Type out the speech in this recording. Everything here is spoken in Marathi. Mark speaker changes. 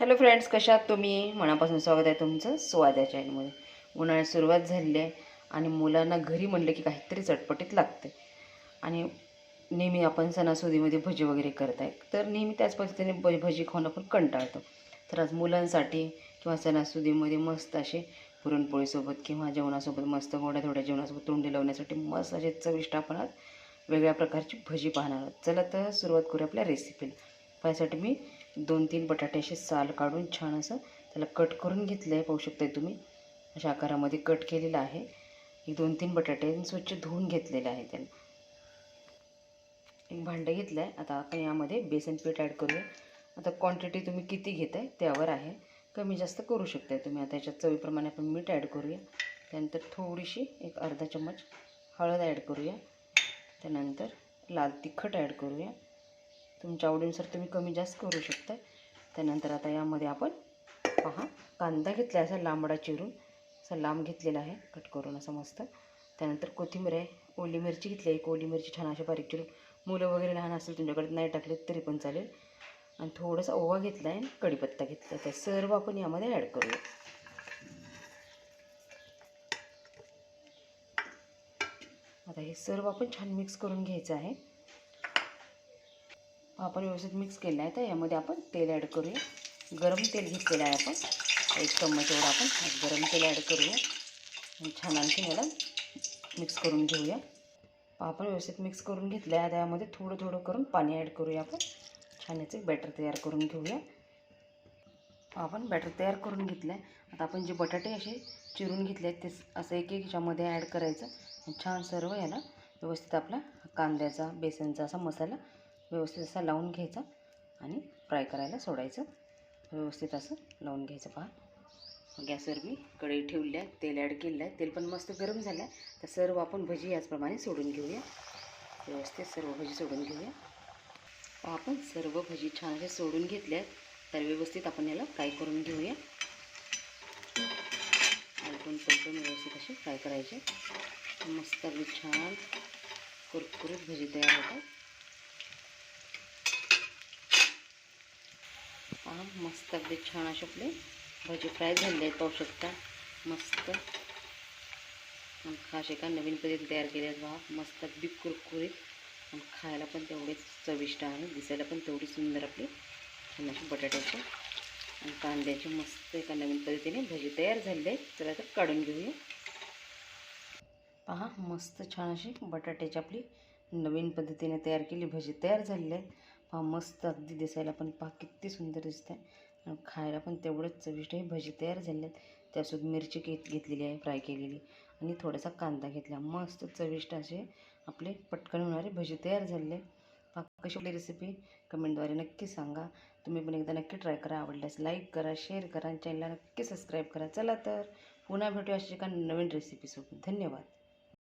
Speaker 1: हॅलो फ्रेंड्स कशात तुम्ही? मनापासून स्वागत आहे तुमचं स्वाद चॅनलमध्ये. उन्हाळ्यात सुरुवात झालेली आहे आणि मुलांना घरी म्हणलं की काहीतरी चटपटीत लागते. आणि नेहमी आपण सणासुदीमध्ये भजी वगैरे करत आहे तर नेहमी त्याच पद्धतीने भ भजी खाऊन आपण कंटाळतो. तर आज मुलांसाठी किंवा सणासुदीमध्ये मस्त असे पुरणपोळीसोबत किंवा जेवणासोबत मस्त गोड्या थोड्या जेवणासोबत तोंडी लावण्यासाठी मस्त असे चविष्ट आपण आज वेगळ्या प्रकारची भजी पाहणार आहोत. चला तर सुरुवात करू आपल्या रेसिपीला त्यासाठी मी दोन तीन बटाटे असे साल काढून छान असं त्याला कट करून घेतलं आहे पाहू शकताय तुम्ही. अशा आकारामध्ये कट केलेलं आहे. एक दोन तीन बटाटे स्वच्छ धुवून घेतलेले आहे त्यांना. एक भांडं घेतलं आहे आता आपण यामध्ये बेसन पीठ ॲड करूया. आता क्वांटिटी तुम्ही किती घेत आहे त्यावर आहे. कमी जास्त करू शकताय तुम्ही. आता याच्यात चवीप्रमाणे आपण मीठ ॲड करूया. त्यानंतर थोडीशी एक अर्धा चम्मच हळद ॲड करूया. त्यानंतर लाल तिखट ॲड करूया. तुमच्या आवडीनुसार तुम्ही कमी जास्त करू शकता त्यानंतर आता यामध्ये आपण पहा कांदा घेतला असा लांबडा चिरून. असा लांब घेतलेला आहे कट करून असं मस्त. त्यानंतर कोथिंबीर आहे ओली मिरची घेतली आहे एक ओली मिरची छान अशा बारीक चिरून. मुलं वगैरे लहान असेल तुमच्याकडे नाही टाकले तरी पण चालेल. आणि थोडासा ओवा घेतला आहे आणि कढीपत्ता घेतला आहे त्या सर्व आपण यामध्ये ॲड करूया. आता हे सर्व आपण छान मिक्स करून घ्यायचं आहे. आपण व्यवस्थित मिक्स केलं आहे तर यामध्ये आपण तेल ॲड करूया. गरम तेल घेतलेलं आहे आपण. एक चम्मच एवढा आपण गरम तेल ॲड करूया. आणि छान आणखी याला मिक्स करून घेऊया. आपण व्यवस्थित मिक्स करून घेतलं आहे. त्यामध्ये थोडं थोडं करून पाणी ॲड करूया आपण. छान याचं बॅटर तयार करून घेऊया. आपण बॅटर तयार करून घेतलं आहे. आता आपण जे बटाटे असे चिरून घेतले आहेत ते असं एक एक ह्याच्यामध्ये ॲड करायचं. छान सर्व याला व्यवस्थित आपला कांद्याचा बेसनचा असा मसाला व्यवस्थित असा लावून घ्यायचा आणि फ्राय करायला सोडायचं. व्यवस्थित असं लावून घ्यायचं पहा. गॅसवर मी कढई ठेवली आहे तेल ॲड केलेलं आहे तेल पण मस्त गरम झालं आहे तर सर्व आपण भजी याचप्रमाणे सोडून घेऊया. व्यवस्थित सर्व भजी सोडून घेऊया. आपण सर्व भजी छान असे सोडून घेतल्या आहेत तर व्यवस्थित आपण याला फ्राय करून घेऊया. आलटून पलटून व्यवस्थित असे फ्राय करायचे. मस्त अगदी छान कुरकुरीत भजी तयार होतात. पहा मस्त अगदी छान असे आपले भजी फ्राय झालेले आहेत पाहू शकता मस्त खास एका नवीन पद्धती तयार केले आहेत पहा मस्त अगदी कुरकुरीत आणि खायला पण तेवढेच चविष्ट आहे दिसायला पण तेवढी सुंदर आपली छान अशी बटाट्याची आणि कांद्याची मस्त एका नवीन पद्धतीने भजी तयार झालेली आहे चला तर काढून घेऊया. पहा मस्त छान अशी बटाट्याची आपली नवीन पद्धतीने तयार केली भजी तयार झालेली आहे पहा मस्त अगदी दिसायला पण पहा किती सुंदर दिसत आहे आणि खायला पण तेवढंच चविष्ट हे भजी तयार झाले आहेत त्यासोबत मिरची घेत घेतलेली आहे फ्राय केलेली. आणि थोडासा कांदा घेतला. मस्त चविष्ट असे आपले पटकन होणारे भजी तयार झालेले. पहा कशी आपली रेसिपी कमेंटद्वारे नक्की सांगा. तुम्ही पण एकदा नक्की ट्राय करा. आवडल्यास लाईक करा शेअर करा आणि चॅनलला नक्की सबस्क्राईब करा. चला तर पुन्हा भेटूया अशी एका नवीन रेसिपीसोबत धन्यवाद.